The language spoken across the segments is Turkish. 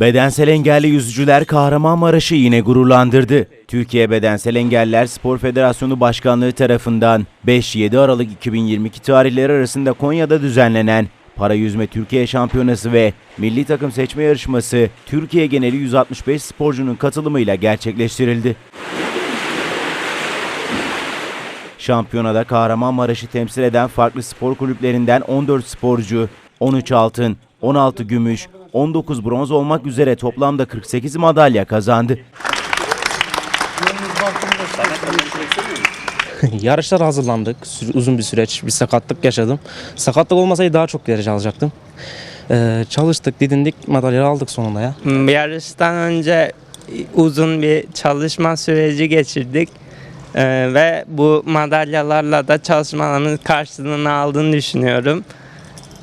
Bedensel engelli yüzücüler Kahramanmaraş'ı yine gururlandırdı. Türkiye Bedensel Engeller Spor Federasyonu Başkanlığı tarafından 5-7 Aralık 2022 tarihleri arasında Konya'da düzenlenen Para Yüzme Türkiye Şampiyonası ve Milli Takım Seçme Yarışması Türkiye geneli 165 sporcunun katılımıyla gerçekleştirildi. Şampiyonada Kahramanmaraş'ı temsil eden farklı spor kulüplerinden 14 sporcu, 13 altın, 16 gümüş, 19 bronz olmak üzere toplamda 48 madalya kazandı. Yarışlara hazırlandık. Uzun bir süreç. Bir sakatlık yaşadım. Sakatlık olmasaydı daha çok derece alacaktım. Ee, çalıştık, didindik, madalyaları aldık sonunda ya. Yarıştan önce uzun bir çalışma süreci geçirdik. Ee, ve bu madalyalarla da çalışmalarımın karşılığını aldığını düşünüyorum.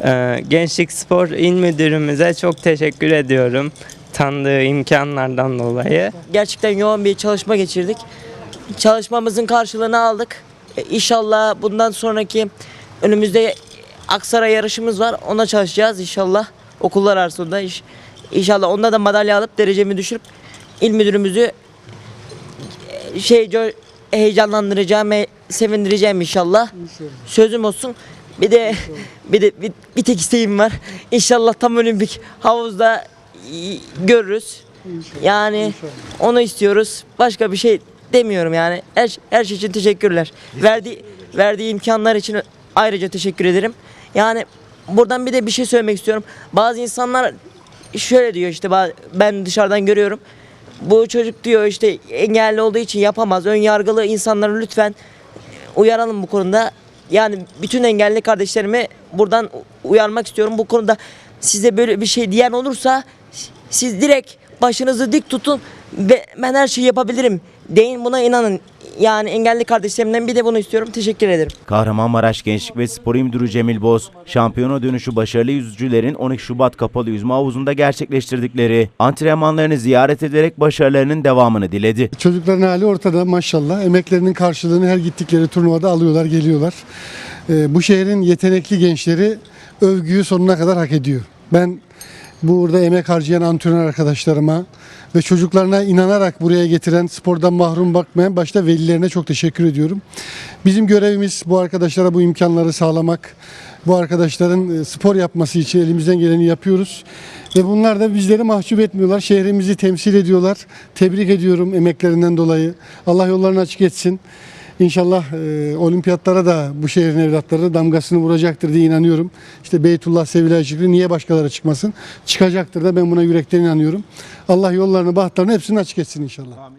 Ee, Gençlik Spor İl Müdürümüze çok teşekkür ediyorum tanıdığı imkanlardan dolayı. Gerçekten yoğun bir çalışma geçirdik. Çalışmamızın karşılığını aldık. E, İnşallah bundan sonraki önümüzde Aksaray yarışımız var. Ona çalışacağız inşallah. Okullar arasında iş, inşallah onda da madalya alıp derecemi düşürüp il müdürümüzü e, şey co- heyecanlandıracağım, sevindireceğim inşallah. Sözüm olsun. Bir de bir de bir, bir tek isteğim var. İnşallah tam olimpik havuzda görürüz. Yani onu istiyoruz. Başka bir şey demiyorum yani. Her, her şey için teşekkürler. Verdiği verdiği imkanlar için ayrıca teşekkür ederim. Yani buradan bir de bir şey söylemek istiyorum. Bazı insanlar şöyle diyor işte ba- ben dışarıdan görüyorum. Bu çocuk diyor işte engelli olduğu için yapamaz. Ön yargılı insanları lütfen uyaralım bu konuda. Yani bütün engelli kardeşlerime buradan uyarmak istiyorum. Bu konuda size böyle bir şey diyen olursa siz direkt başınızı dik tutun ve ben her şeyi yapabilirim deyin buna inanın. Yani engelli kardeşlerimden bir de bunu istiyorum. Teşekkür ederim. Kahramanmaraş Gençlik ve Spor İl Müdürü Cemil Boz, şampiyona dönüşü başarılı yüzücülerin 12 Şubat kapalı yüzme havuzunda gerçekleştirdikleri antrenmanlarını ziyaret ederek başarılarının devamını diledi. Çocukların hali ortada maşallah. Emeklerinin karşılığını her gittikleri turnuvada alıyorlar, geliyorlar. Ee, bu şehrin yetenekli gençleri övgüyü sonuna kadar hak ediyor. Ben burada emek harcayan antrenör arkadaşlarıma ve çocuklarına inanarak buraya getiren spordan mahrum bakmayan başta velilerine çok teşekkür ediyorum. Bizim görevimiz bu arkadaşlara bu imkanları sağlamak. Bu arkadaşların e, spor yapması için elimizden geleni yapıyoruz. Ve bunlar da bizleri mahcup etmiyorlar. Şehrimizi temsil ediyorlar. Tebrik ediyorum emeklerinden dolayı. Allah yollarını açık etsin. İnşallah e, olimpiyatlara da bu şehrin evlatları damgasını vuracaktır diye inanıyorum. İşte Beytullah Sevilay Şükrü niye başkaları çıkmasın? Çıkacaktır da ben buna yürekten inanıyorum. Allah yollarını, bahtlarını hepsini açık etsin inşallah.